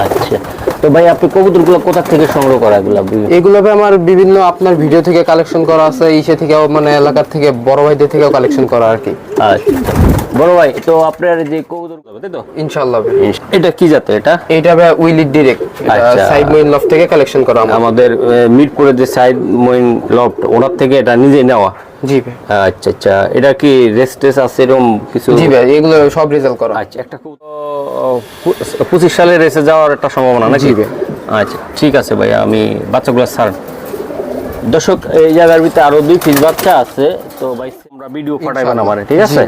আচ্ছা। তো ভাই আপনি কবুতরগুলো কোথা থেকে সংগ্রহ করা এগুলো এগুলো ভাই আমার বিভিন্ন আপনার ভিডিও থেকে কালেকশন করা আছে ইসে থেকেও মানে এলাকার থেকে বড় ভাইদের থেকেও কালেকশন করা আর কি। আচ্ছা। বড় ভাই তো আপনার যে কবুতর তাই তো? ইনশাআল্লাহ এটা কি জাত এটা? এইটা উইলি ডিরেক্ট আচ্ছা। সাইড মেইন লফ থেকে কালেকশন করা আমাদের। মিরপুরের যে সাইড মইন লফট ওনার থেকে এটা নিজে নেওয়া? জি ভাই। আচ্ছা আচ্ছা। এটা কি রেস্টেস আছে এরকম কিছু? জি ভাই এগুলো সব রেজাল্ট করা। আচ্ছা একটা পঁচিশ সালে রেসে যাওয়ার একটা সম্ভাবনা নাকি? আচ্ছা ঠিক আছে ভাই আমি বাচ্চাগুলো ছাড়। দর্শক এই জায়গার ভিতরে আরও দুই পিস বাচ্চা আছে তো ভাই আমরা ভিডিও পাঠাইবেন আমার ঠিক আছে?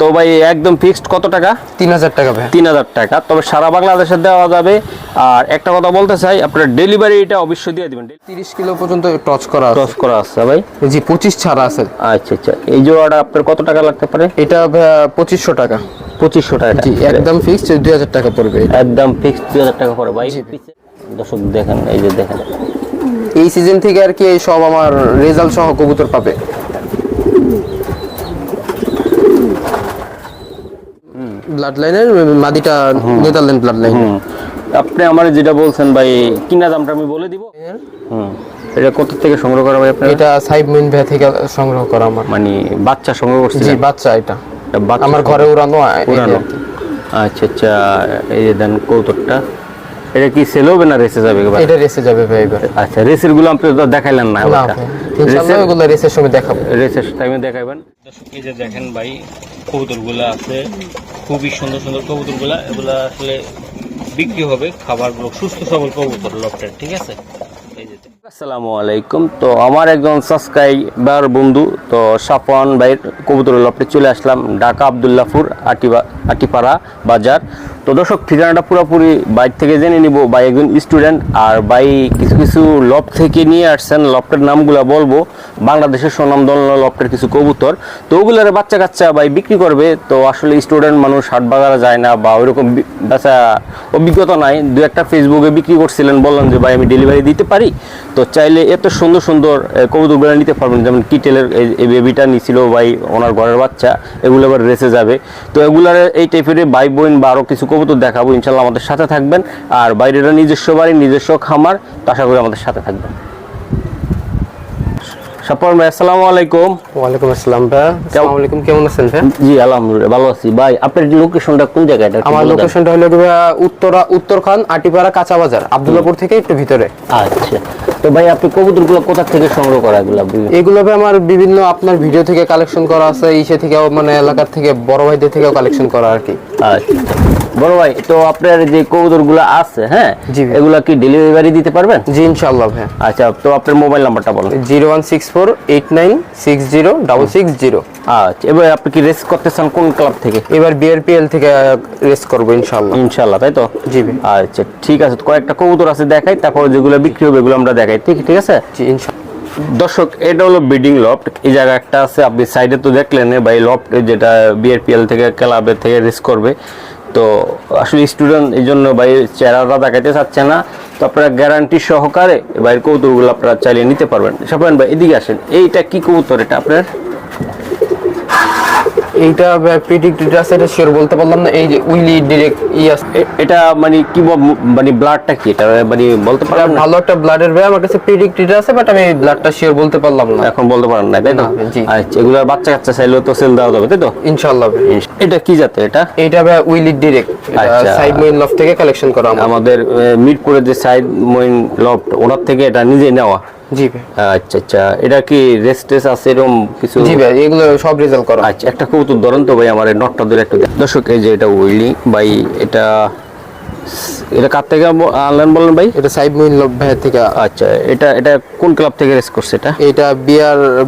তো ভাই একদম ফিক্সড কত টাকা? তিন হাজার টাকা ভাই। তিন হাজার টাকা। তবে সারা বাংলাদেশে দেওয়া যাবে। আর একটা কথা বলতে চাই আপনার ডেলিভারিটা অবশ্যই দিয়ে দিবেন। তিরিশ কিলো পর্যন্ত টচ করা ক্রস করা আছে ভাই? জি পঁচিশ ছাড়া আছে। আচ্ছা আচ্ছা। এই জোড়াটা আপনার কত টাকা লাগতে পারে? এটা পঁচিশশো টাকা। পঁচিশশো টাকা। জি একদম ফিক্সড দুই হাজার টাকা পড়বে একদম ফিক্সড দুই হাজার টাকা পরে ভাই দর্শক দেখেন এই যে দেখেন। এই সিজন থেকে আর কি সব আমার রেজাল্ট সহ কবুতর পাবে। ব্লাড লাইনের মাদিটা নেদারল্যান্ড ব্লাড লাইন আপনি আমার যেটা বলছেন ভাই কিনা দামটা আমি বলে দিব? হুম। এটা কত থেকে সংগ্রহ করা ভাই আপনার? এটা সাইড মেইন ভ্যা থেকে সংগ্রহ করা আমার। মানে বাচ্চা সংগ্রহ করছি জি বাচ্চা এটা। আমার ঘরে উড়ানো কি। আচ্ছা আচ্ছা এই যে দেন কৌতুকটা। এটা কি সেল হবে না রেসে যাবে ভাই এটা রেসে যাবে ভাই এবার। আচ্ছা রেসেরগুলো আপনি তো দেখাইলেন না রেসের- এগুলো রেসের সময় দেখাবো। রেসের টাইমে দেখাবেন এই যে দেখেন ভাই, কবুতরগুলো আছে। খুবই সুন্দর সুন্দর কবুতরগুলো, এগুলো আসলে বিক্রি হবে খাবারগুলো সুস্থ সবল কবুতর লফটের ঠিক আছে? আসসালামু আলাইকুম। তো আমার একজন সাবস্ক্রাইবার বন্ধু, তো সাফওয়ান ভাইয়ের কবুতর লপটে চলে আসলাম ঢাকা আবদুল্লাপুর আটিবা আটিপাড়া বাজার। তো দর্শক, ঠিকানাটা পুরোপুরি বাইক থেকে জেনে নিব। বাই একজন স্টুডেন্ট আর বাই কিছু কিছু লফট থেকে নিয়ে আসছেন লফটের নামগুলো বলব। বাংলাদেশের সুনামধন্য লফটের কিছু কবুতর। তো ওগুলোর বাচ্চা কাচ্চা ভাই বিক্রি করবে। তো আসলে স্টুডেন্ট মানুষ হাট বাজারে যায় না বা ওইরকম বেচা অভিজ্ঞতা নাই। দু একটা ফেসবুকে বিক্রি করছিলেন, বললাম যে, ভাই, আমি ডেলিভারি দিতে পারি? তো চাইলে এত সুন্দর সুন্দর কবুতরগুলো নিতে পারবেন। যেমন কিটেলের এই- বেবিটা নিছিল ভাই, ওনার ঘরের বাচ্চা। এগুলো আবার রেসে যাবে। তো এগুলার এই টাইপের ভাই, বোন বা আরও কিছু কবুতর দেখাবো ইনশাল্লাহ আমাদের সাথে থাকবেন। আর বাইরেটা নিজস্ব বাড়ি নিজস্ব খামার তো আশা করি আমাদের সাথে থাকবেন। সাপর ভাই আসসালামু আলাইকুম। ওয়ালাইকুম আসসালাম ভাই। আসসালামু আলাইকুম কেমন আছেন ভাই? জি আলহামদুলিল্লাহ ভালো আছি। ভাই আপনার লোকেশনটা কোন জায়গায়? আমার লোকেশনটা হলো উত্তরা উত্তরখান আটিপাড়া কাঁচা বাজার থেকে একটু ভিতরে। আচ্ছা। তো ভাই আপনি কবুতরগুলো কোথা থেকে সংগ্রহ করা এগুলো? এগুলো ভাই আমার বিভিন্ন আপনার ভিডিও থেকে কালেকশন করা আছে ইসে থেকেও মানে এলাকার থেকে বড় ভাইদের থেকেও কালেকশন করা আর কি। আচ্ছা। বড় ভাই তো আপনার যে কবুতরগুলো আছে হ্যাঁ। এগুলা কি ডেলিভারি দিতে পারবেন? জি ইনশাল্লাহ ভাই। আচ্ছা তো আপনার মোবাইল নাম্বারটা বলুন। জিরো আচ্ছা এবার আপনি কি রেস করতে চান কোন ক্লাব থেকে? এবার বিআরপিএল থেকে রেস করব ইনশাল্লাহ ইনশাল্লাহ তাই তো? জি আচ্ছা ঠিক আছে কয়েকটা কবুতর আছে দেখাই তারপর যেগুলো বিক্রি হবে এগুলো আমরা দেখাই ঠিক ঠিক আছে? জি দর্শক এটা হলো ব্রিডিং লফট এই জায়গা একটা আছে আপনি সাইডে তো দেখলেন বা এই লফট যেটা বিআরপিএল থেকে ক্লাবের থেকে রেস করবে। তো আসলে স্টুডেন্ট এই জন্য বাইরের চেহারাটা দেখাতে চাচ্ছে না। তো আপনারা গ্যারান্টি সহকারে বাইরের কৌতুকগুলো আপনারা চালিয়ে নিতে পারবেন। সাপান ভাই, এদিকে আসেন। এইটা কি কবুতর এটা আপনার? এইটা প্রিডিক্ট আছে এটা শিওর বলতে পারলাম না। এই যে উইলি ডিরেক্ট ইয়াস এটা মানে কি মানে ব্লাডটা কি? এটা মানে বলতে না। ভালো একটা ব্লাডের ভাই আমার কাছে প্রিডিক্টেড আছে বাট আমি ব্লাডটা শিওর বলতে পারলাম না। এখন বলতে পারেন না তাই না। আচ্ছা এগুলো বাচ্চা কাচ্চা চাইলেও তো সেল দেওয়া যাবে তাই তো? ইনশাল্লাহ এটা কি জাতের এটা? এইটা ভাই উইলি ডিরেক্ট। সাইড মেইন লফ থেকে কালেকশন করা আমাদের। মিরপুরের যে সাইড মইন লফট ওনার থেকে এটা নিজে নেওয়া। জি ভাই। আচ্ছা আচ্ছা। এটা কি রেস্টেস আছে এরকম কিছু? জি ভাই এগুলো সব রেজাল্ট করা। আচ্ছা একটা ধরেন তো ভাই আমার এই নটটা ধরে একটু দর্শক এই যে এটা উইলি ভাই এটা এটা কার থেকে আব- আনলেন বলেন ভাই? এটা মেইন ভাই থেকে। আচ্ছা এটা এটা কোন ক্লাব থেকে রেস করছে এটা? এটা বিআর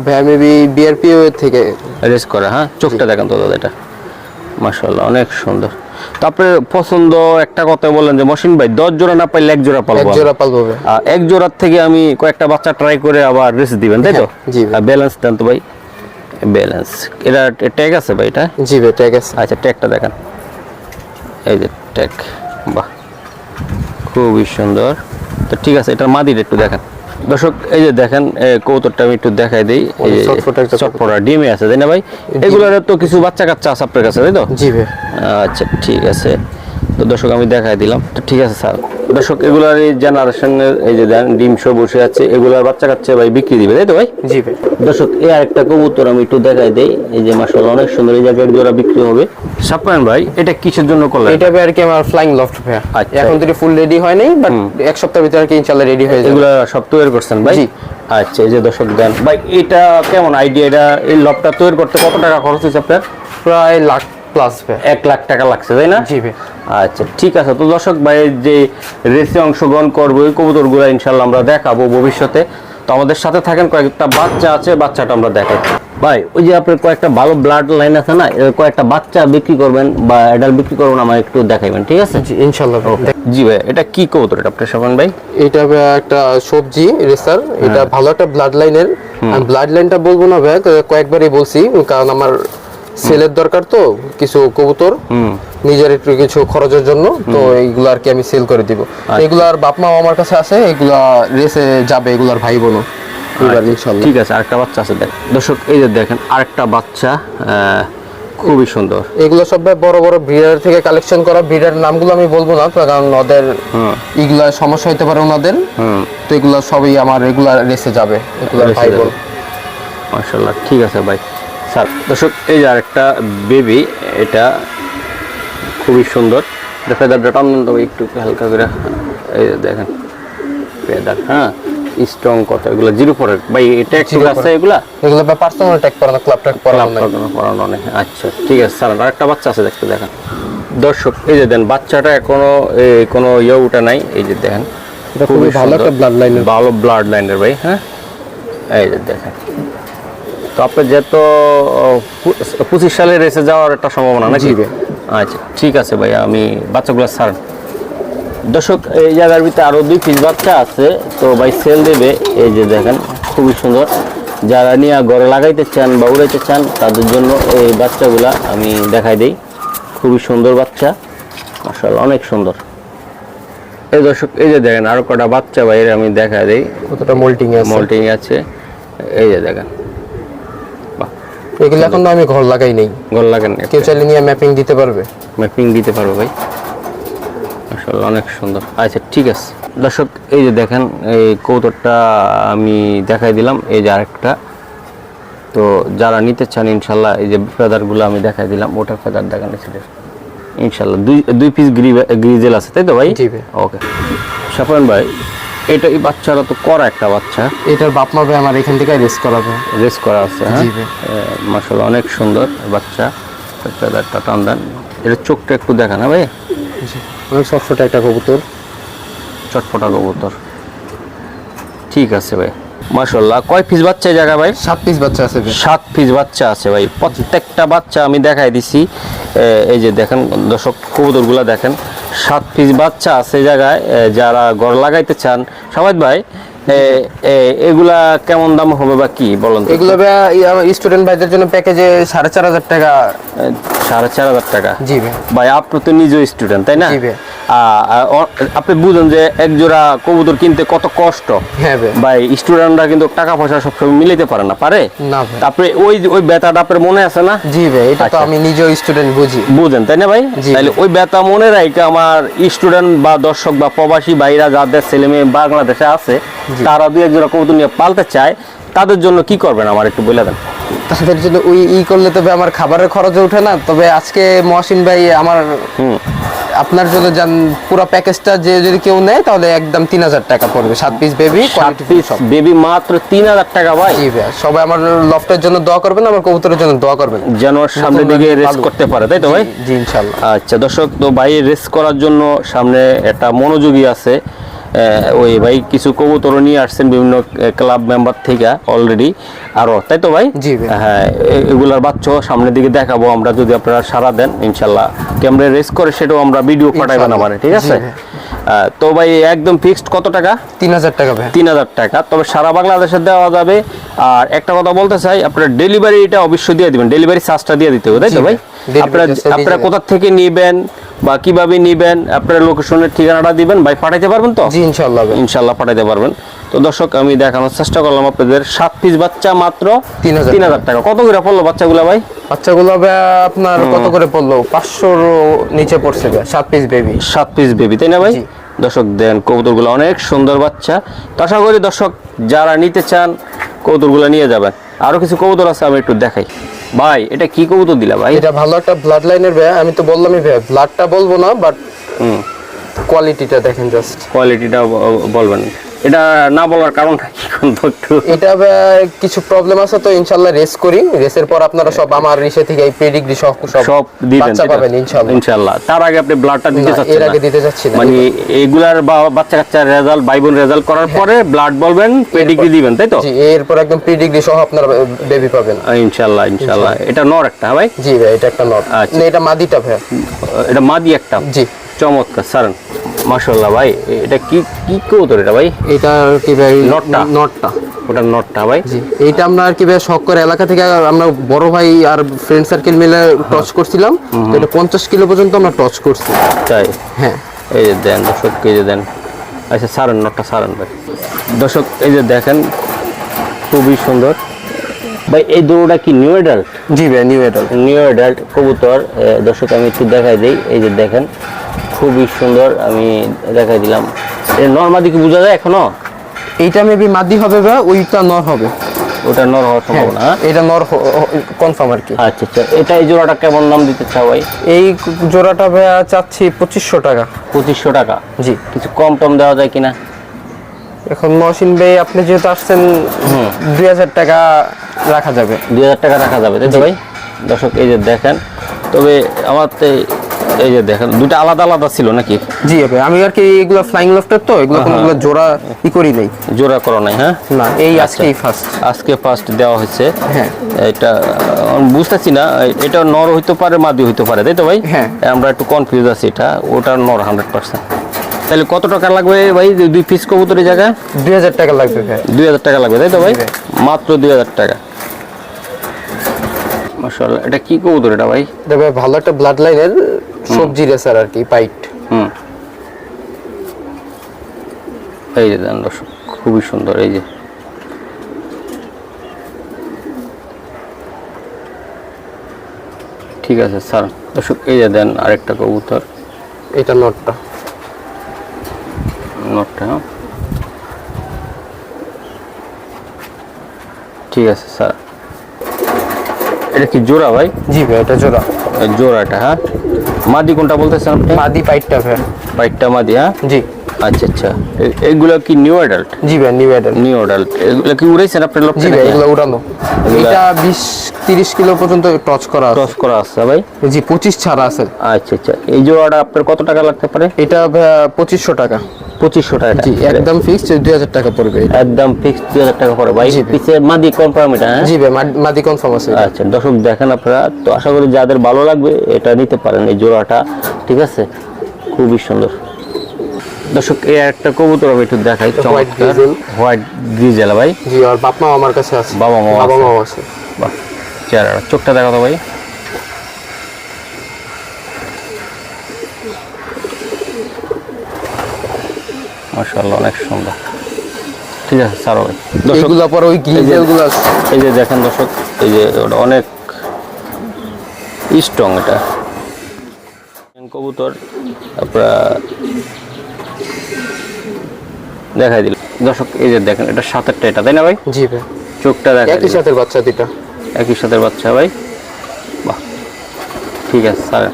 বিআরপিও থেকে। রেস করে হ্যাঁ? চোখটা দেখেন তো দাদা এটা। মাশাআল্লাহ অনেক সুন্দর। তারপরে পছন্দ একটা কথা বলেন যে মসিন ভাই দশ জোড়া না পাইলে এক জোড়া পালবো আমি। জোড়া পালবো এক জোড়ার থেকে আমি কয়েকটা বাচ্চা ট্রাই করে আবার রেস দিবেন তাই তো? হ্যাঁ, জি ভাই। ব্যালেন্স দেন তো ভাই। ব্যালেন্স এটা ট্যাগ আছে ভাই এটা? জি ভাই ঠিক আছে। আচ্ছা ট্যাগটা দেখান। এই যে ট্যাগ বাহ খুবই সুন্দর। তো ঠিক আছে এটার মাদির একটু দেখান। দর্শক এই যে দেখেন এ, কৌতুকটা আমি একটু দেখাই দিই। চটপটা ডিমে আছে তাই না ভাই? এগুলোর তো কিছু বাচ্চা কাচ্চা আছে আপনার কাছে তাই তো? জি ভাই। আচ্ছা ঠিক আছে। তো দর্শক আমি দেখাই দিলাম। তো ঠিক আছে স্যার। দর্শক এগুলার এই জেনারেশনের এই যে দেন ডিম শো বসে আছে এগুলার বাচ্চা কাচ্চা ভাই বিক্রি দিবে তাই তো ভাই? জি ভাই। দর্শক এই আরেকটা কবুতর আমি একটু দেখাই দেই। এই যে মাসাল্লাহ অনেক সুন্দর এই জায়গায় জোড়া বিক্রি হবে। সাপ্পায়ন ভাই এটা কিসের জন্য করলেন? এটা ভাই আর কি আমার ফ্লাইং লফট ভাই। আচ্ছা। এখন তো ফুল রেডি হয় নাই বাট এক সপ্তাহের ভিতরে আর কি ইনশাআল্লাহ রেডি হয়ে যাবে। এগুলা সব তৈরি করছেন ভাই? আচ্ছা এই যে দর্শক দেন ভাই এটা কেমন আইডিয়া এটা এই লবটা তৈরি করতে কত টাকা খরচ হয়েছে আপনার? প্রায় লাখ প্লাস এক লাখ টাকা লাগছে তাই না? জি আচ্ছা ঠিক আছে। তো দর্শক ভাই যে রেসে অংশগ্রহণ করব ওই কবুতরগুলো ইনশাল্লাহ আমরা দেখাবো ভবিষ্যতে। তো আমাদের সাথে থাকেন কয়েকটা বাচ্চা আছে বাচ্চাটা আমরা দেখাই। ভাই ওই যে আপনার কয়েকটা ভালো ব্লাড লাইন আছে না এর কয়েকটা বাচ্চা বিক্রি করবেন বা এডাল বিক্রি করবেন আমার একটু দেখাইবেন ঠিক আছে? জি ইনশাআল্লাহ জি ভাই এটা কি কবুতর এটা আপনার সাবান ভাই? এটা একটা সবজি রেসার। এটা ভালো একটা ব্লাড লাইনের ব্লাড লাইনটা বলব না ভাই কয়েকবারই বলছি কারণ আমার সেলের দরকার তো কিছু কবুতর। নিজের একটু কিছু খরচের জন্য তো এইগুলো আর কি আমি সেল করে দিব। এগুলার বাপ মা আমার কাছে আছে এগুলা রেসে যাবে এগুলার ভাই বোনও এবার ইনশাল্লাহ ঠিক আছে আরেকটা বাচ্চা আছে দেখ। দর্শক এই যে দেখেন আরেকটা বাচ্চা খুবই সুন্দর। এগুলো সব বড় বড় ব্রিডার থেকে কালেকশন করা ব্রিডার নামগুলো আমি বলব না কারণ ওদের এগুলা সমস্যা হতে পারে ওনাদের। তো এগুলো সবই আমার রেগুলার রেসে যাবে এগুলার রেসে ভাই। ঠিক আছে ভাই। স্যার দর্শক এই যে আরেকটা বেবি এটা খুবই সুন্দর। ফেদারটা টান একটু হালকা করে এই দেখেন ফেদার হ্যাঁ। স্ট্রং কত এগুলো জিরো ফোরের ভাই এটা একটু আছে। এগুলা? এগুলো ভাই পার্সোনাল ট্যাগ করানো ক্লাব ট্যাগ পড়ানো পড়ানো নেই আচ্ছা ঠিক আছে স্যার আরেকটা বাচ্চা আছে দেখতে দেখেন। দর্শক এই যে দেন বাচ্চাটা এখনও কোনো ইয়ে উঠে নাই এই যে দেখেন। এটা খুবই ভালো একটা ব্লাড লাইনের ভালো ব্লাড লাইনের ভাই হ্যাঁ? এই যে দেখেন। তো আপনার যেহেতু পঁচিশ সালে রেসে যাওয়ার একটা সম্ভাবনা নাকি? আচ্ছা ঠিক আছে ভাই আমি বাচ্চাগুলো ছাড়। দর্শক এই জায়গার ভিতরে আরও দুই পিস বাচ্চা আছে। তো ভাই সেল দেবে। এই যে দেখেন খুবই সুন্দর। যারা নিয়ে ঘরে লাগাইতে চান বা উড়াইতে চান তাদের জন্য এই বাচ্চাগুলা আমি দেখাই দিই। খুবই সুন্দর বাচ্চা। আসলে অনেক সুন্দর। এই দর্শক এই যে দেখেন আরও কটা বাচ্চা বাইরে আমি দেখা দিই। কতটা মোল্টিং মল্টিং আছে। এই যে দেখেন। বাহ। এগুলো এখন তো আমি ঘর লাগাই নেই। ঘর লাগেন কেউ চাইলে নিয়ে ম্যাপিং দিতে পারবে। ম্যাপিং দিতে পারব ভাই। আসলে অনেক সুন্দর। আচ্ছা ঠিক আছে। দর্শক এই যে দেখেন এই কৌতরটা আমি দেখাই দিলাম এই যে আরেকটা। তো যারা নিতে চান ইনশাল্লাহ এই যে ফেদারগুলো আমি দেখাই দিলাম ওটার ফেদার দেখান সেটা ইনশাল্লাহ দুই দুই পিস গ্রি গ্রিজেল আছে তাই তো ভাই। ওকে। সাফান ভাই এটা এই বাচ্চারা তো করা একটা বাচ্চা। এটার বাপ মা ভাই আমার এখান থেকে রেস করাবে। রেস করা আছে হ্যাঁ। মাসাল্লাহ অনেক সুন্দর বাচ্চা। ফেদারটা টান দেন। এটা চোখটা একটু দেখা না ভাই? অনেক সফট একটা কবুতর। চটপটা কবুতর। ঠিক আছে ভাই। মাশাল্লাহ কয় পিস বাচ্চা এই জায়গা ভাই? সাত পিস বাচ্চা আছে ভাই। সাত পিস বাচ্চা আছে ভাই। প্রত্যেকটা বাচ্চা আমি দেখাই দিছি। এই যে দেখেন দর্শক কবুতরগুলা দেখেন। সাত পিস বাচ্চা আছে এই জায়গায়। যারা গড় লাগাইতে চান সবাই ভাই এগুলা কেমন দাম হবে বা কি বলেন এগুলো স্টুডেন্ট ভাইদের জন্য প্যাকেজে সাড়ে চার হাজার টাকা। সাড়ে চার হাজার টাকা? জি ভাই আপনি তো স্টুডেন্ট তাই না? আপনি বুঝেন যে এক জোড়া কবুতর কিনতে কত কষ্ট। হ্যাঁ ভাই ভাই স্টুডেন্টরা কিন্তু টাকা পয়সা সবসময় মিলাইতে পারে না পারে? তারপরে ওই ওই বেতাটা আপনার মনে আছে না? জি ভাই এটা তো আচ্ছা। আমি নিজেও স্টুডেন্ট বুঝি। বুঝেন তাই না ভাই? তাহলে ওই বেতা মনে রাখে আমার স্টুডেন্ট বা দর্শক বা প্রবাসী ভাইরা যাদের ছেলে মেয়ে বাংলাদেশে আছে তারা দুই একজোড়া কবুতর নিয়ে পালতে চায় তাদের জন্য কি করবেন আমার একটু বলে দেন? তাদের জন্য ওই ই করলে তবে আমার খাবারের খরচ ওঠে না তবে আজকে মহসিন ভাই আমার আপনার জন্য যান পুরো প্যাকেজটা যে যদি কেউ নেয় তাহলে একদম তিন হাজার টাকা পড়বে সাত পিস বেবি বেবি মাত্র তিন হাজার টাকা ভাই। সবাই আমার লফটের জন্য দোয়া করবেন আমার কবুতরের জন্য দোয়া করবেন। যেন সামনের দিকে রেস করতে পারে তাই তো ভাই? জি ইনশাল্লাহ। আচ্ছা দর্শক তো ভাই রেস করার জন্য সামনে একটা মনোযোগী আছে। ওই ভাই কিছু কবুতর নিয়ে আসছেন বিভিন্ন ক্লাব মেম্বার থেকে অলরেডি আরও তাই তো ভাই? জি হ্যাঁ এগুলার বাচ্চা সামনের দিকে দেখাবো আমরা যদি আপনারা সারা দেন ইনশাল্লাহ। ক্যামেরা রেস করে সেটাও আমরা ভিডিও পাঠাইবেন না আমার ঠিক আছে? তো ভাই একদম ফিক্সড কত টাকা? তিন হাজার টাকা তিন হাজার টাকা। তবে সারা বাংলাদেশে দেওয়া যাবে আর একটা কথা বলতে চাই আপনার ডেলিভারিটা অবশ্যই দিয়ে দিবেন ডেলিভারি চার্জটা দিয়ে দিতে হবে তাই তো ভাই? আপনারা আপনারা কোথা থেকে নিবেন বা কীভাবে নিবেন আপনার লোকেশনের ঠিকানাটা দিবেন ভাই পাঠাইতে পারবেন তো? জি ইনশাআল্লাহ ভাই। ইনশাল্লাহ পাঠাইতে পারবেন। তো দর্শক আমি দেখানোর চেষ্টা করলাম আপনাদের সাত পিস বাচ্চা মাত্র 3000 তিন হাজার টাকা। কত করে পড়ল বাচ্চাগুলো ভাই? বাচ্চাগুলো আপনার কত করে পড়ল? পাঁচশোর নিচে পড়ছে সাত পিস বেবি সাত পিস বেবি তাই না ভাই? দর্শক দেন কবুতরগুলো অনেক সুন্দর বাচ্চা। তো আশা করি দর্শক যারা নিতে চান কবুতরগুলো নিয়ে যাবেন আরও কিছু কৌতুর আছে আমি একটু দেখাই। ভাই এটা কি কৌতুর দিলা ভাই? এটা ভালো একটা ব্লাড লাইনের ভাই আমি তো বললামই ভাই ব্লাডটা বলব না বাট হুম। কোয়ালিটিটা দেখেন জাস্ট কোয়ালিটিটা বলবেন। এটা না বলার কারণ এটা কিছু প্রবলেম আছে তো ইনশাআল্লাহ রেস করি। রেসের পর আপনারা সব আমার রিসে থেকে এই পেডিগ্রি সব সব দিবেন? পাবেন ইনশাআল্লাহ। ইনশাআল্লাহ। তার আগে আপনি ব্লাডটা দিতে চাচ্ছেন এর আগে দিতে চাচ্ছি না মানে এগুলার বাচ্চা কাচ্চার রেজাল্ট ভাই বোন রেজাল্ট করার পরে ব্লাড বলবেন পেডিগ্রি দিবেন তাই তো? জি এরপর একদম পেডিগ্রি সহ আপনারা বেবি পাবেন। ইনশাল্লাহ ইনশাল্লাহ এটা নর একটা হ্যাঁ ভাই? জি ভাই এটা একটা নট আচ্ছা। এটা মাদিটা ভাই। এটা মাদি একটা। জি। চমৎকার সারান মাশাল্লাহ ভাই এটা কি কি কবুতর এটা ভাই? এটা কি ভাই নটটা? নটটা। ওটা নটটা ভাই। জি এইটা আমরা আর কি ভাই শখ করে এলাকা থেকে আমরা বড় ভাই আর ফ্রেন্ড সার্কেল মিলে টচ করছিলাম। তো এটা পঞ্চাশ কিলো পর্যন্ত আমরা টচ করছি। তাই? হ্যাঁ। এই যে দেন দর্শক এই যে দেন। আচ্ছা সারান নটটা সারান ভাই। দর্শক এই যে দেখেন খুবই সুন্দর। ভাই এই দুটোটা কি নিউ অ্যাডাল্ট জি ভাই নিউ এডাল নিউ অ্যাডাল্ট কবুতর। দর্শক আমি একটু দেখাই দিই। এই যে দেখেন খুবই সুন্দর আমি দেখাই দিলাম। নর্মাদি কি বোঝা যায় এখনও? এইটা মেবি মাদি হবে বা ওইটা নর হবে। ওটা নর হওয়ার সম্ভাবনা হ্যাঁ? এটা নর কনফার্ম আর কি। আচ্ছা আচ্ছা এটা এই জোড়াটা কেমন দাম দিতে চাও ভাই? এই জোড়াটা ভাই চাচ্ছি পঁচিশশো টাকা। পঁচিশশো টাকা? জি। কিছু কম টম দেওয়া যায় কিনা? এখন মহসিন ভাই আপনি যেহেতু আসছেন দুই হাজার টাকা রাখা যাবে। দুই হাজার টাকা রাখা যাবে তাই তো ভাই? দর্শক এই যে দেখেন তবে আমার তো এই- যে দেখেন দুটো আলাদা আলাদা ছিল নাকি? জি ভাই আমি আর কি এগুলো ফ্লাইং লফটের তো এগুলো কোনোগুলো জোড়া ই করি নাই। জোড়া করো নাই হ্যাঁ? না এই আজকেই ফার্স্ট আজকে ফার্স্ট দেওয়া হয়েছে। হ্যাঁ। এটা বুঝতেছি না এটা নর হইতে পারে মাদি হইতে পারে তাই তো ভাই? হ্যাঁ। আমরা একটু কনফিউজ আছি এটা ওটা নর হান্ড্রেড পার্সেন্ট তাহলে কত টাকা লাগবে ভাই দুই- পিস কবুতরের জায়গায়? দুই হাজার টাকা লাগবে ভাই। দুই হাজার টাকা লাগবে তাই তো ভাই? ভাই। মাত্র দুই হাজার টাকা। মাশাআল্লাহ এটা কি কবুতর এটা ভাই? এটা ভাই ভালো একটা ব্লাড লাইনের সবজি রেসার আর কি পাইট। হুম। এই যে দেন দর্শক খুবই সুন্দর এই যে। ঠিক আছে স্যার। দর্শক এই যে দেন আরেকটা কবুতর। এটা নটটা। নোটটা হ্যাঁ? ঠিক আছে স্যার। এটা কি জোড়া ভাই? জি ভাই এটা জোড়া। জোড়াটা হ্যাঁ? মাদি কোনটা বলতেছেন আপনি? মাদি পাইটটা ভাই। পাইটটা মাদি হ্যাঁ? জি। আচ্ছা আচ্ছা। এগুলো এইগুলো কি নিউ অ্যাডাল্ট? জি ভাই নিউ অ্যাডাল্ট। New adult. এগুলো কি উড়াইছেন আপনি লোক জি ভাই এগুলো উড়ানো। এটা বিশ তিরিশ কিলো পর্যন্ত টচ করা আছে। টচ করা আছে ভাই? জি পঁচিশ ছাড়া আছে। আচ্ছা আচ্ছা। এই জোড়াটা আপনার কত টাকা লাগতে পারে? এটা 2500 টাকা। পঁচিশশো টাকা জি একদম ফিক্সড দুই হাজার টাকা পড়বে একদম ফিক্সড দুই হাজার টাকা পরে ভাই। পিছে মাদি কনফার্ম এটা হ্যাঁ? জি ভাই মাদি কনফার্ম আছে আচ্ছা দর্শক দেখেন আপনারা তো আশা করি যাদের ভালো লাগবে এটা নিতে পারেন এই জোড়াটা ঠিক আছে? খুবই সুন্দর। দর্শক এই একটা কবুতর আমি একটু দেখাই white হোয়াইট গ্রিজেল ভাই। জি আর বাপ মা আমার কাছে আছে। বাবা মাও বাবা। মাও আছে। বাহ চেহারাটা চোখটা দেখা তো ভাই। মাশাআল্লাহ অনেক সুন্দর। ঠিক আছে সারো ভাই। দর্শক এগুলো পরে ওই গ্রিজেলগুলো এই যে দেখেন দর্শক এই যে ওটা অনেক স্ট্রং এটা। কবুতর আপনারা দেখাই দিল দর্শক এই যে দেখেন এটা সাতেরটা এটা তাই না ভাই? জি ভাই। চোখটা দেখা একই সাথে বাচ্চা দুটা একই সাথে বাচ্চা ভাই। বাহ। ঠিক আছে স্যার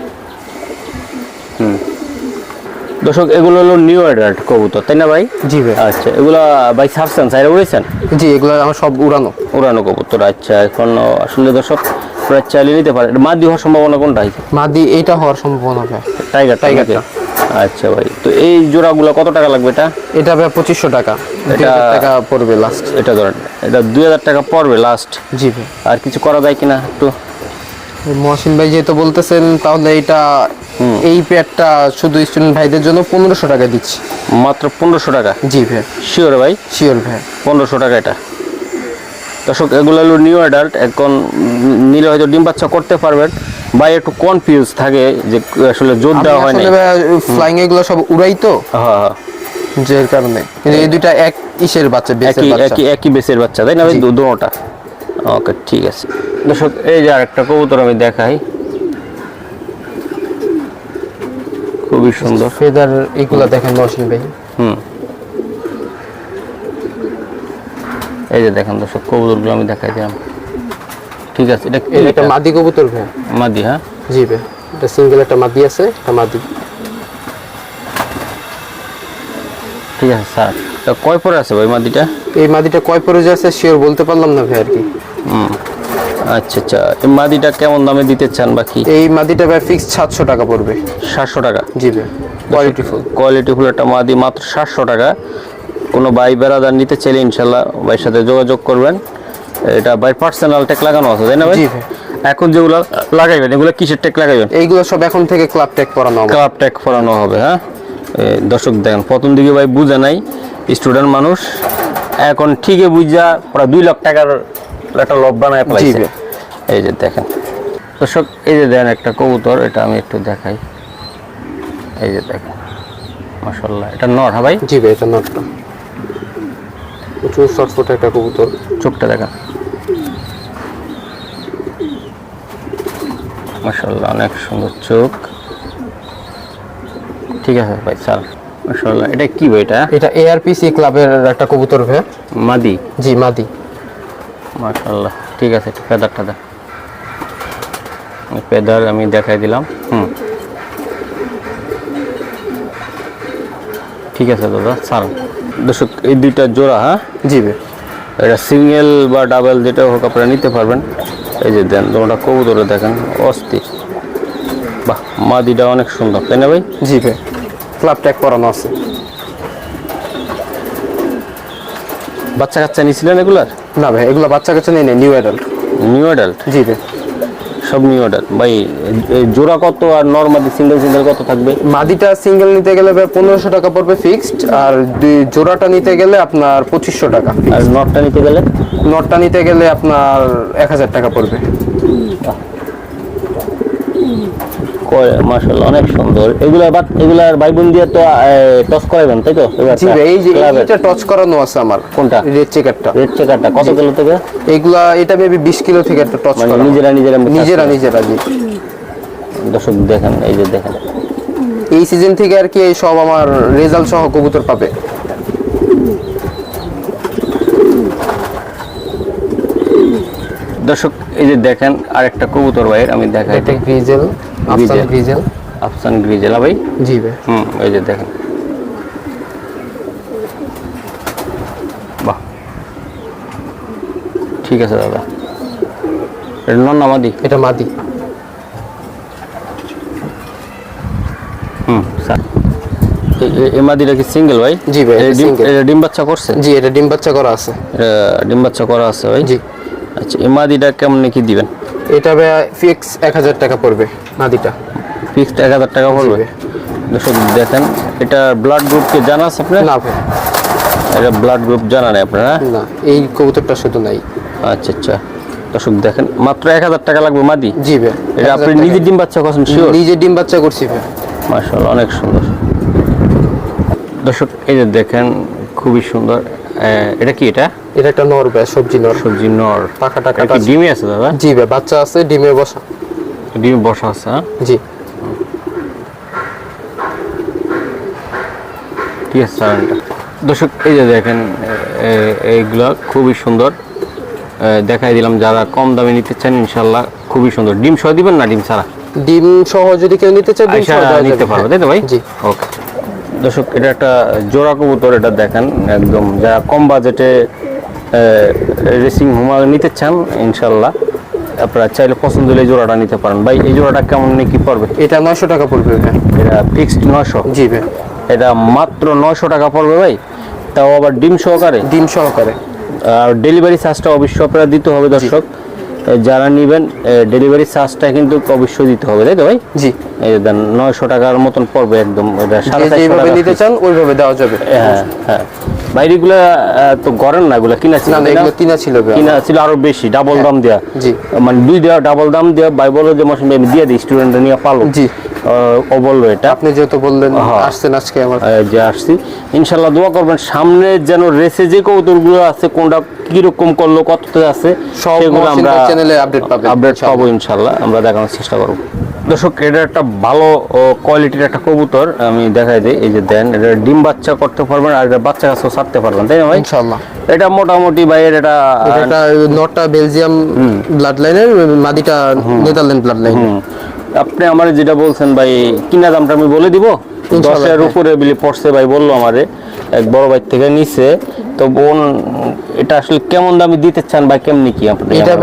দর্শক এগুলো হলো নিউ অ্যাডাল্ট কবুতর তাই না ভাই? জি ভাই। আচ্ছা এগুলো ভাই ছাড়ছেন সাইডে উড়েছেন? জি এগুলো আমার সব উড়ানো। উড়ানো কবুতর আচ্ছা এখন আসলে দর্শক প্রায় চালিয়ে নিতে পারে। এটা মাদি হওয়ার সম্ভাবনা কোনটা আছে? মাদি এইটা হওয়ার সম্ভাবনা ভাই। টাইগার। টাইগারটা আচ্ছা ভাই তো এই জোড়াগুলো কত টাকা লাগবে এটা? এটা ভাই পঁচিশশো টাকা। এটা- এটা টাকা পড়বে লাস্ট এটা ধরেন এটা দুই হাজার টাকা পড়বে লাস্ট জি ভাই। আর কিছু করা যায় কিনা একটু? মহসিন ভাই যেহেতু বলতেছেন তাহলে এটা এই প্যাডটা শুধু স্টুডেন্ট ভাইদের জন্য পনেরোশো টাকা দিচ্ছি। মাত্র পনেরোশো টাকা? জি ভাই। শিওর ভাই? শিওর ভাই। পনেরোশো টাকা এটা। দর্শক এগুলো হলো নিউ অ্যাডাল্ট এখন নিলে হয়তো ডিম বাচ্চা করতে পারবেন। ভাই একটু কনফিউজ থাকে যে আসলে জোর দেওয়া হয় না ফ্লাইং এগুলো সব উড়াই তো। হ্যাঁ হ্যাঁ যে কারণে। এই দুইটা এক ইসের বাচ্চা বেসের একই বাচ্চা। একই বেসের বাচ্চা তাই না দুটোটা ওকে ঠিক আছে। দর্শক এই যে আরেকটা কবুতর আমি দেখাই। খুবই সুন্দর। ফেদার এগুলা দেখেন মহসিন ভাই। হুম। এই যে দেখেন দর্শক কবুতরগুলো আমি দেখাই দিলাম। ঠিক আছে এটা এটা মাদি কবুতর ভাই। মাদি হ্যাঁ? জি ভাই এটা সিঙ্গেল একটা মাদি আছে একটা মাদি। ঠিক আছে স্যার। তা কয় পরে আছে ভাই মাদিটা? এই মাদিটা কয় পরে যে আছে শিওর বলতে পারলাম না ভাই আর কি। আচ্ছা আচ্ছা। এই মাদিটা কেমন দামে দিতে চান বাকি? এই মাদিটা ভাই ফিক্স সাতশো টাকা পড়বে। সাতশো টাকা? জি ভাই কোয়ালিটিফুল কোয়ালিটি ফুল একটা মাদি মাত্র সাতশো টাকা। কোনো ভাই বেড়াদার নিতে চাইলে ইনশাল্লাহ ভাইয়ের সাথে যোগাযোগ করবেন। এটা ভাই পার্সোনাল টেক লাগানো আছে তাই না ভাই। এখন যেগুলো লাগাইবেন এগুলো কিসের টেক লাগাইবেন? এইগুলো সব এখন থেকে ক্লাব ট্যাগ করানো হবে। ক্লাব ট্যাগ ফরানো হবে হ্যাঁ? দর্শক দেখেন প্রথম দিকে ভাই বুঝে নাই স্টুডেন্ট মানুষ। এখন ঠিকই বুঝা প্রায় দুই লাখ টাকার একটা লব বানায় এই যে দেখেন। দর্শক এই যে দেখেন একটা কবুতর এটা আমি একটু দেখাই। এই যে দেখেন। মাশাল্লাহ এটা নর হ্যাঁ ভাই? জি ভাই এটা নটটা প্রচুর শর্টফুট একটা কবুতর। চোখটা দেখেন। মাশাল্লাহ অনেক সুন্দর চোখ। ঠিক আছে ভাই স্যার মাশাল্লাহ এটা কি ভাই এটা? এটা এআরপিসি ক্লাবের একটা কবুতর ভাই। মাদি। জি মাদি। মাশাল্লাহ ঠিক আছে একটু পেদারটা দেখ। পেদার আমি দেখাই দিলাম হুম। ঠিক আছে দাদা স্যার দর্শক এই দুইটা জোড়া হ্যাঁ? জি এটা সিঙ্গেল বা ডাবল যেটা হোক আপনারা নিতে পারবেন। এই যে দেন তোমরা কবুতরে দেখেন অস্থির। বাহ মাদিটা অনেক সুন্দর তাই না ভাই? জি ভাই। ক্লাব ট্যাগ করানো আছে। বাচ্চা কাচ্চা নিয়েছিলেন এগুলার? না ভাই এগুলো বাচ্চা কাচ্চা নেই নিউ অ্যাডাল্ট নিউ অ্যাডাল্ট জি ভাই সব নিউ অ্যাডাল্ট ভাই জোড়া কত আর নর্মালি সিঙ্গেল সিঙ্গেল কত থাকবে? মাদিটা সিঙ্গেল নিতে গেলে ভাই পনেরোশো টাকা পড়বে ফিক্সড আর জোড়াটা নিতে গেলে আপনার পঁচিশশো টাকা আর নটটা নিতে গেলে? নটটা নিতে গেলে আপনার এক হাজার টাকা পড়বে। মাশাল্লাহ অনেক সুন্দর। এগুলা বাট এগুলার দিয়ে তো টস করাবেন তাই তো? জি ভাই এই যে Club-এর। টচ করানো আছে আমার কোনটা? রেড চেকারটা রেড চেকারটা কত কিলো থেকে? এইগুলা এটা মেবি বিশ কিলো থেকে একটা টচ মানে করা নিজেরা নিজেরা নিজেরা নিজেরা জি। দর্শক দেখেন এই যে দেখেন। এই সিজন থেকে আর কি এই সব আমার রেজাল্ট সহ কবুতর পাবে। দর্শক এই যে দেখেন আরেকটা কবুতর ভাইয়ের আমি দেখাই। এটা গ্রিজেল আফসান গ্রিজেল। আফসান গ্রিজেলা ভাই? জি ভাই। হুম এই যে দেখেন। বাহ। ঠিক আছে দাদা। এটা নন নামাদি এটা মাদি। হুম স্যার। এই মাদিটা কি সিঙ্গেল ভাই? জি ভাই, এটা ডিম- ডিম বাচ্চা করছে? জি এটা ডিম বাচ্চা করা আছে। ডিম বাচ্চা করা আছে ভাই? জি। আচ্ছা এই মাদিটা কেমন কি দিবেন? এটা ভাই ফিক্স এক হাজার টাকা পড়বে নাদিটা। ফিক্সড এক হাজার টাকা পড়বে। দর্শক দেখেন এটা ব্লাড গ্রুপ কি জানা আছে আপনার? না ভাই। এটা ব্লাড গ্রুপ জানা নেই আপনারা না এই কবুতরটা শুধু নাই। আচ্ছা আচ্ছা। দর্শক দেখেন মাত্র এক হাজার টাকা লাগবে মাদি? জি ভাই এটা আপনি 1000 নিজে ডিম বাচ্চা করছেন শিওর নিজে ডিম বাচ্চা করছি ভাই। মার্শাল অনেক সুন্দর। দর্শক এই যে দেখেন খুবই সুন্দর। এটা কি এটা? এটা একটা নর ভাই সবজি নর। সবজি নর। টাকা টাকা ডিমে আছে দাদা? জি ভাই বাচ্চা আছে ডিমে বসা। ডিমে বসা আছে হ্যাঁ? জি। ঠিক আছে দর্শক এই যে দেখেন এইগুলা খুবই সুন্দর। দেখাই দিলাম যারা কম দামে নিতে চান ইনশাল্লাহ খুবই সুন্দর। ডিম সহ দিবেন না ডিম ছাড়া? ডিম সহ যদি কেউ নিতে চায় ডিম সহ নিতে পারবে তাই তো ভাই? জি। ওকে। দর্শক এটা একটা জোড়া কবুতর এটা দেখেন একদম যারা কম বাজেটে রেসিং হুমা নিতে চান ইনশাল্লাহ। আপনারা চাইলে পছন্দ হলে এই জোড়াটা নিতে পারেন। ভাই এই জোড়াটা কেমন কি পড়বে? এটা নয়শো টাকা পড়বে এটা ফিক্সড নয়শো? জি ভাই। এটা মাত্র নয়শো টাকা পড়বে ভাই? তাও আবার ডিম সহকারে? ডিম সহকারে। আর ডেলিভারি চার্জটা অবশ্যই আপনারা দিতে হবে দর্শক। যারা নেবেন ডেলিভারি চার্জটা কিন্তু অবশ্যই দিতে হবে তাই তো ভাই? জি। দেন নয়শো টাকার মতন পড়বে একদম। এটা সাড়ে নিতে চান ওইভাবে দেওয়া যাবে। হ্যাঁ হ্যাঁ। বাইরেগুলা আহ, তো গড়েন না এগুলা কিনা ছিল না না তাই না? এগুলো কিনা ছিল কিনা ছিল আরও বেশি ডাবল দাম দেয়া। জি। মানে দুই দেওয়া ডাবল দাম দেওয়া ভাই বলো যে মৌসুমি আমি দিয়ে দিই স্টুডেন্ট নিয়ে পালো। জি। ও বলল এটা। আপনি যেহেতু বললেন হ্যাঁ। আসছেন আজকে আমার। যে আসছি। ইনশাল্লাহ দোয়া করবেন সামনে যেন রেসে যে কৌতুকগুলো আছে কোনটা কীরকম করল কততে আছে সেগুলো আমরা চ্যানেলে আপডেট আপডেট পাবো ইনশাল্লাহ আমরা দেখানোর চেষ্টা করব। দর্শক এটা একটা ভালো কোয়ালিটির একটা কবুতর আমি দেখাই দিই। এই যে দেন এটা ডিম বাচ্চা করতে পারবেন আর এটা বাচ্চা কাছেও ছাড়তে পারবেন তাই না ভাই? ইনশাআল্লাহ। এটা মোটামুটি ভাইয়ের এটা এটা নটটা বেলজিয়াম ব্লাড লাইনের মাদিটা নেদারল্যান্ড ব্লাড লাইন আপনি আমার যেটা বলছেন ভাই কিনা দামটা আমি বলে দিব? দশের। উপরে বিলি পড়ছে ভাই বলল আমারে। এক বড় ভাই থেকে নিছে তো বোন এটা আসলে কেমন দামে দিতে চান বা কেমনি কি আপনি এটা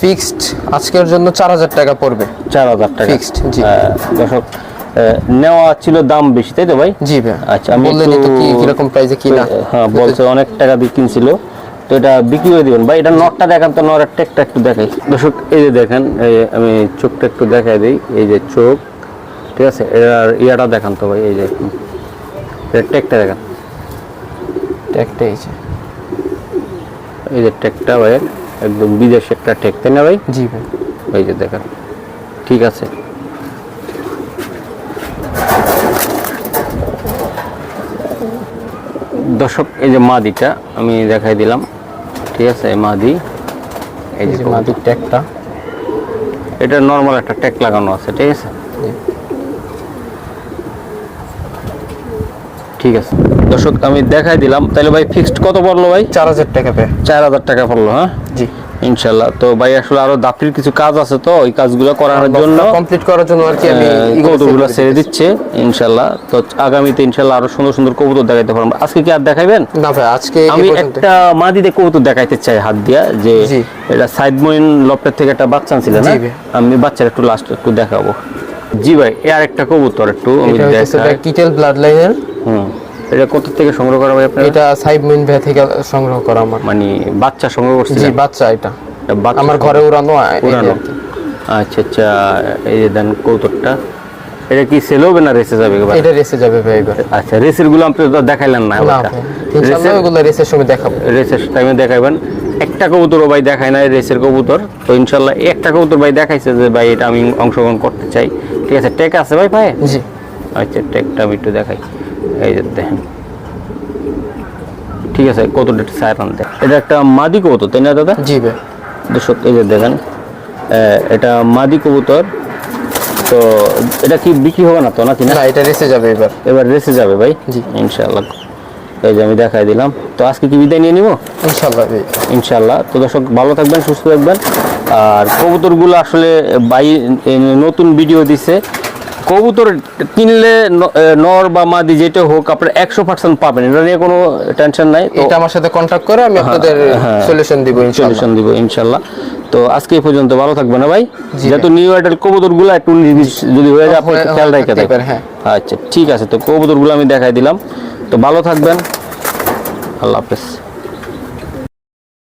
ফিক্সড আজকের জন্য চার হাজার টাকা পড়বে। চার হাজার টাকা। Fixed, জি। দর্শক নেওয়া ছিল দাম বেশি তাই তো ভাই? জি ভাই আচ্ছা আমি বললেন তো কি কীরকম প্রাইসে কিনা হ্যাঁ বলছে অনেক টাকা দিয়ে কিনছিল। তো এটা বিক্রি করে দিবেন। ভাই এটা নটটা দেখান তো নরের টেকটা একটু দেখাই। দর্শক এই যে দেখেন এই আমি চোখটা একটু দেখাই দিই। এই যে চোখ ঠিক আছে? এর ইয়াটা দেখান তো ভাই এই যে। টেকটা দেখান। একটা এই যে। এই যে টেকটা ভাই একদম বিদেশি একটা টেক তাই না ভাই? জি ভাই। এই যে দেখেন ঠিক আছে। দর্শক এই যে মাদিটা আমি দেখাই দিলাম। ঠিক আছে মাদি এই যে যে মাদির ট্যাগটা। এটা নর্মাল একটা ট্যাগ লাগানো আছে ঠিক আছে? ঠিক আছে। দর্শক আমি দেখাই দিলাম। তাহলে ভাই ফিক্সড কত পড়ল ভাই? চার হাজার টাকা পে চার হাজার টাকা পড়ল হ্যাঁ? জি। ইনশাল্লাহ। তো ভাই আসলে আরও দাপির কিছু কাজ আছে তো ওই কাজগুলো করানোর জন্য। কমপ্লিট করার জন্য আর কি আমি এগুলো কবুতরগুলো ছেড়ে। দিচ্ছে ইনশাল্লাহ। তো আগামীতে ইনশাল্লাহ আরও সুন্দর সুন্দর কবুতর দেখাইতে পারব। আজকে কি আর দেখাইবেন? না ভাই আজকে আমি। একটা মাদিতে কবুতর দেখাইতে চাই হাত দিয়া যে এটা সাইড মইন লপটের থেকে একটা বাচ্চা ছিল না? আমি বাচ্চার একটু লাস্ট একটু দেখাবো। জি ভাই আর একটা কবুতর একটু আমি এটা দেখাই। কিটেল ব্লাড লাইনের হুম। এটা কত থেকে সংগ্রহ করা ভাই আপনার? এটা সাইব মিন ভে থেকে সংগ্রহ করা আমার। মানে বাচ্চা সংগ্রহ জি বাচ্চা এটা। আমার ঘরে উড়ানো উড়ানো। আচ্ছা আচ্ছা এই যে দেন কৌতুকটা। এটা কি সেল হবে না রেসে যাবে এবার? এটা রেসে যাবে ভাই এবার। আচ্ছা রেসেরগুলো আপনি তো দেখাইলেন না এবার ইনশাআল্লাহ ওগুলো রেসের সময় দেখাবো। রেসের টাইমে দেখাইবেন। একটা কবুতরও ভাই দেখায় না রেসের কবুতর। তো ইনশাল্লাহ একটা কবুতর ভাই দেখাইছে যে ভাই এটা আমি অংশগ্রহণ করতে চাই। ঠিক আছে টেক আছে ভাই ভাই? জি। আচ্ছা টেকটা আমি একটু দেখাই। এই যে দেখেন। ঠিক আছে কতটা সাইরান দেখ এটা একটা মাদি কবুতর তাই না দাদা? জি ভাই। দর্শক এই যে দেখেন এটা মাদি কবুতর। তো এটা কি বিক্রি হবে না তো নাকি না? এটা রেসে যাবে এবার। এবার রেসে যাবে ভাই? জি। ইনশাআল্লাহ। এই যে আমি দেখাই দিলাম। তো আজকে কি বিদায় নিয়ে নিবো? ইনশাআল্লাহ ভাই। ইনশাল্লাহ তো দর্শক ভালো থাকবেন সুস্থ থাকবেন। আর কবুতরগুলো আসলে বাই নতুন ভিডিও দিছে। কবুতর কিনলে নর বা মাদি যেটা হোক আপনার একশো পার্সেন্ট পাবেন। এটা নিয়ে কোনো টেনশন নাই। এটা আমার সাথে কন্ট্যাক্ট করে আমি আপনাদের হ্যাঁ। সলিউশন দিব সলিউশন দিব ইনশাল্লাহ তো আজকে এই পর্যন্ত ভালো থাকবে না ভাই? যেহেতু নিউ আইডাল কবুতরগুলো একটু যদি হয়ে যায় আপনি হ্যাঁ, খেয়াল হ্যাঁ, রেখে হ্যাঁ। আচ্ছা ঠিক আছে। তো কবুতরগুলো আমি দেখাই দিলাম। তো ভালো থাকবেন। আল্লাহ হাফেজ।